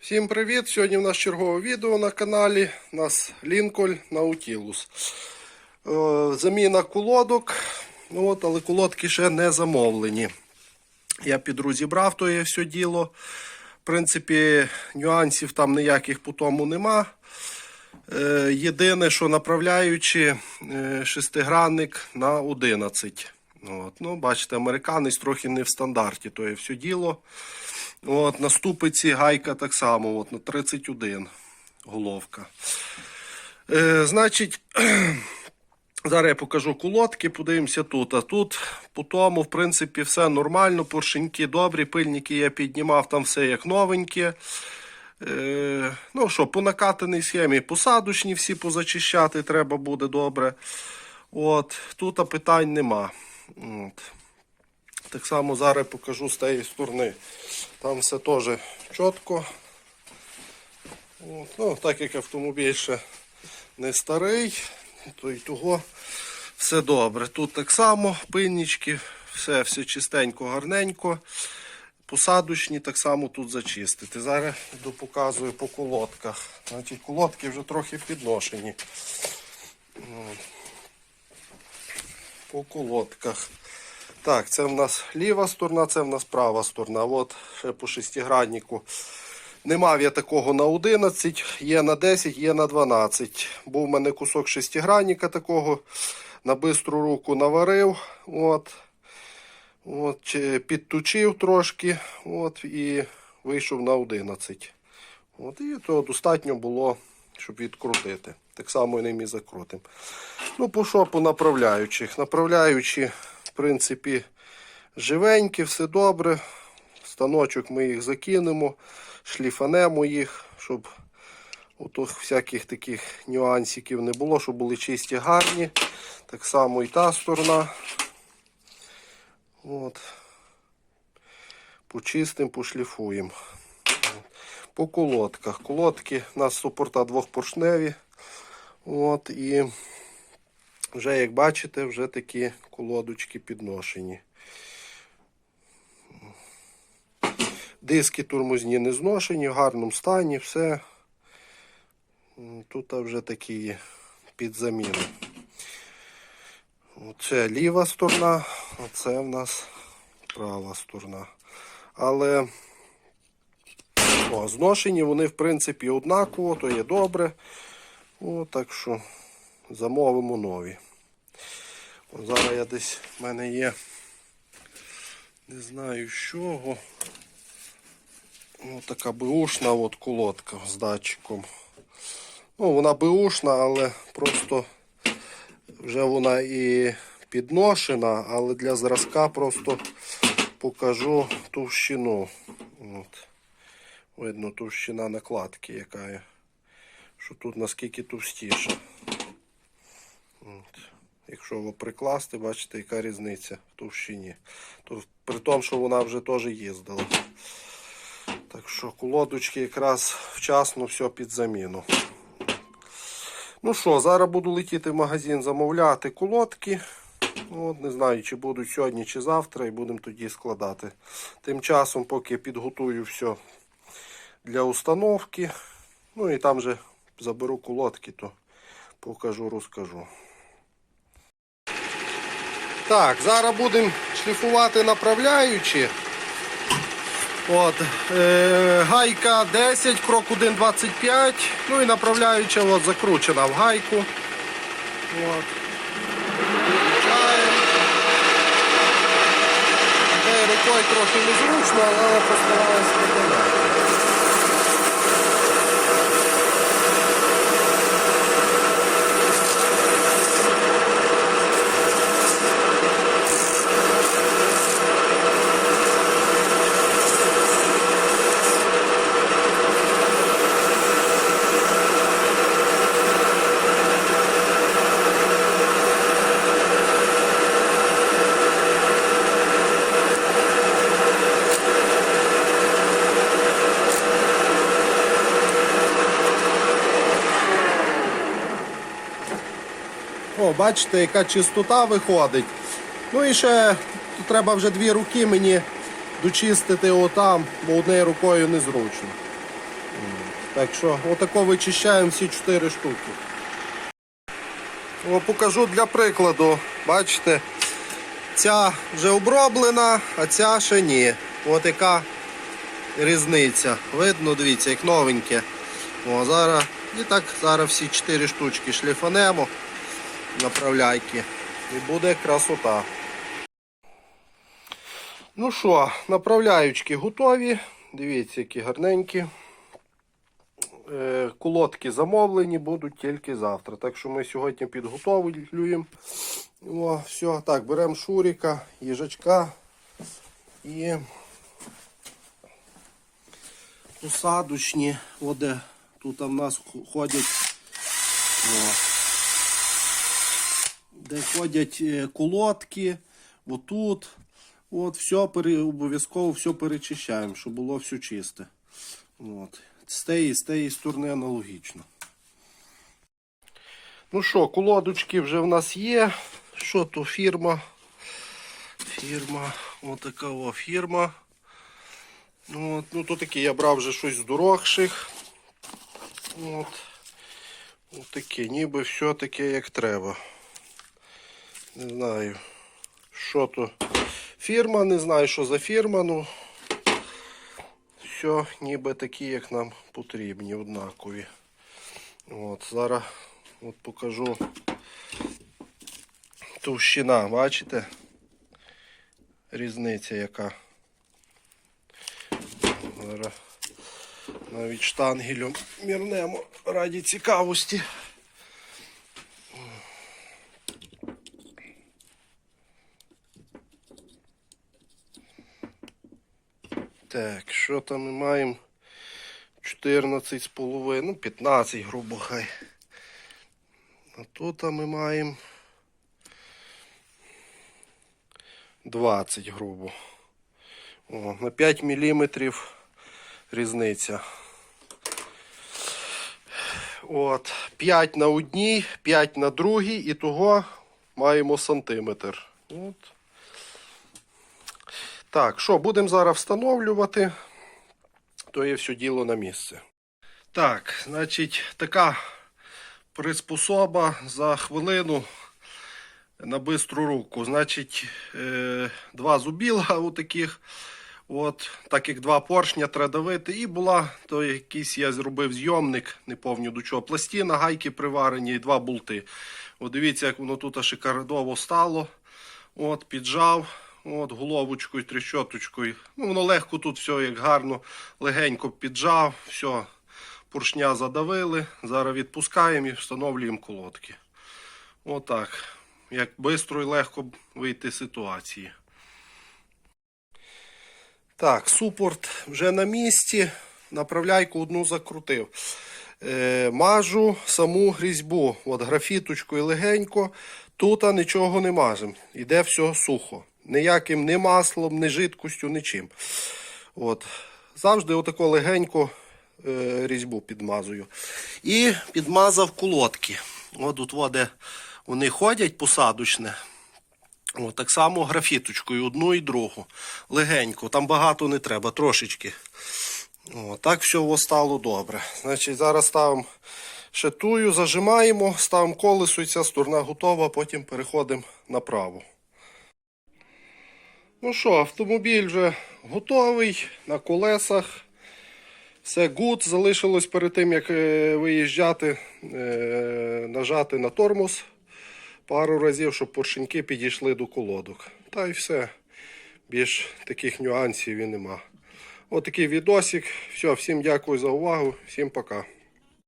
Всім привіт! Сьогодні в нас чергове відео на каналі. У нас Лінколь Наутілус. Е, Заміна колодок, ну от, але колодки ще не замовлені. Я підрозібрав то є все діло. В принципі, нюансів там ніяких по тому нема. Е, Єдине, що направляючи е, шестигранник на 11. От, ну, бачите, американець трохи не в стандарті, то є все діло. От, на ступиці гайка так само, от, на 31 головка. Е, значить, зараз я покажу колодки, подивимося тут. А тут по тому, в принципі, все нормально, поршеньки добрі, пильники я піднімав, там все як новеньке. Е, ну що, по накатаній схемі посадочні всі позачищати треба буде добре. От, тут питань нема. От. Так само зараз покажу з тієї сторони. Там все теж чітко. От, ну, так як автомобіль ще не старий, то й того все добре. Тут так само пильнички, все, все чистенько, гарненько. Посадочні так само тут зачистити. Зараз показую по колодках. Значить, колодки вже трохи підношені. От. По колодках. Так, це в нас ліва сторона, це в нас права сторона. От ще по шестиграннику. Не мав я такого на 11, є на 10, є на 12. Був в мене кусок шестигранника такого. На бистру руку наварив. От. От, підтучив трошки. От, і вийшов на 11. От, і то достатньо було, щоб відкрутити. Так само ним і закрутим. Ну, по що по направляючих? Направляючі, в принципі, живенькі, все добре. Станочок ми їх закинемо, шліфанемо їх, щоб отут всяких таких нюансиків не було, щоб були чисті, гарні. Так само і та сторона. От. Почистимо, пошліфуємо. По колодках. Колодки у нас супорта двохпоршневі. От, і вже, як бачите, вже такі колодочки підношені. Диски тормозні не зношені, в гарному стані, все. Тут вже такі під заміну. Це ліва сторона, а це в нас права сторона. Але о, зношені вони, в принципі, однаково, то є добре. О, так що замовимо нові. О, зараз я десь в мене є. Не знаю з чого. Ось така беушна от колодка з датчиком. Ну, вона беушна, але просто вже вона і підношена, але для зразка просто покажу товщину. От. Видно товщина накладки, яка є. Що тут наскільки товстіше. От. Якщо його прикласти, бачите, яка різниця в товщині. То, при тому, що вона вже теж їздила. Так що колодочки якраз вчасно все під заміну. Ну що, зараз буду летіти в магазин замовляти колодки. От, не знаю, чи будуть сьогодні, чи завтра, і будемо тоді складати. Тим часом, поки підготую все для установки. Ну і там же заберу колодки, то покажу, розкажу. Так, зараз будемо шліфувати направляючі. От, е, гайка 10, крок 1,25. Ну і направляюча от, закручена в гайку. От. Рукою трохи незручно, але постаралися виконати. О, бачите, яка чистота виходить. Ну і ще треба вже дві руки мені дочистити отам, бо однією рукою незручно. Так що отако вичищаємо всі 4 штуки. О, покажу для прикладу. Бачите, ця вже оброблена, а ця ще ні. От яка різниця. Видно, дивіться, як новеньке. О, зараз, і так зараз всі 4 штучки шліфанемо направляйки. І буде красота. Ну що, направляючки готові. Дивіться, які гарненькі. Е, Колодки замовлені будуть тільки завтра. Так що ми сьогодні підготовлюємо. О, все, так, беремо шуріка, їжачка і посадочні. О, де тут в нас ходять. О, де ходять е, колодки, отут. От, все обов'язково все перечищаємо, щоб було все чисте. От. З тієї, з тієї сторони аналогічно. Ну що, колодочки вже в нас є. Що то фірма? Фірма. Отака о фірма. От, ну то такі я брав вже щось з дорогших. От. Отаке, ніби все таке як треба. Не знаю, що то фірма, не знаю, що за фірма, ну все ніби такі, як нам потрібні, однакові. От, зараз от покажу товщина, бачите? Різниця яка. Зараз навіть штангелем мірнемо раді цікавості. Так, що там ми маємо? 14 з половиною, ну 15, грубо хай. А тут ми маємо 20 грубо. О, на 5 мм різниця. От, 5 на одній, 5 на другій, і того маємо сантиметр. От. Так, що, будемо зараз встановлювати, то є все діло на місце. Так, значить, така приспособа за хвилину на бистру руку. Значить, е, два зубіла отаких. От, так як два поршня треба давити. І була, то якийсь я зробив зйомник, не пам'ятаю до чого, пластина, гайки приварені і два болти. От дивіться, як воно тут шикардово стало. От, піджав. От, головочкою, трещоточкою. Ну, воно легко тут все як гарно, легенько піджав, все, поршня задавили. Зараз відпускаємо і встановлюємо колодки. Отак. Як швидко і легко вийти з ситуації. Так, супорт вже на місці. Направляйку одну закрутив. Е, мажу саму різьбу. От графіточкою легенько. Тут нічого не мажемо. Іде все сухо. Ніяким ні маслом, ні жидкостю, нічим. От. Завжди отако легенько е, різьбу підмазую. І підмазав колодки. От тут воде вони ходять посадочне. От, так само графіточкою, одну і другу. Легенько, там багато не треба, трошечки. О, так все стало добре. Значить, Зараз ставимо шатую, зажимаємо, ставимо колесо і ця сторона готова, потім переходимо направо. Ну що, автомобіль вже готовий на колесах. Все гуд. Залишилось перед тим, як е, виїжджати, е, нажати на тормоз пару разів, щоб поршеньки підійшли до колодок. Та й все. Більш таких нюансів і нема. Отакий відосик. Все, всім дякую за увагу, всім пока.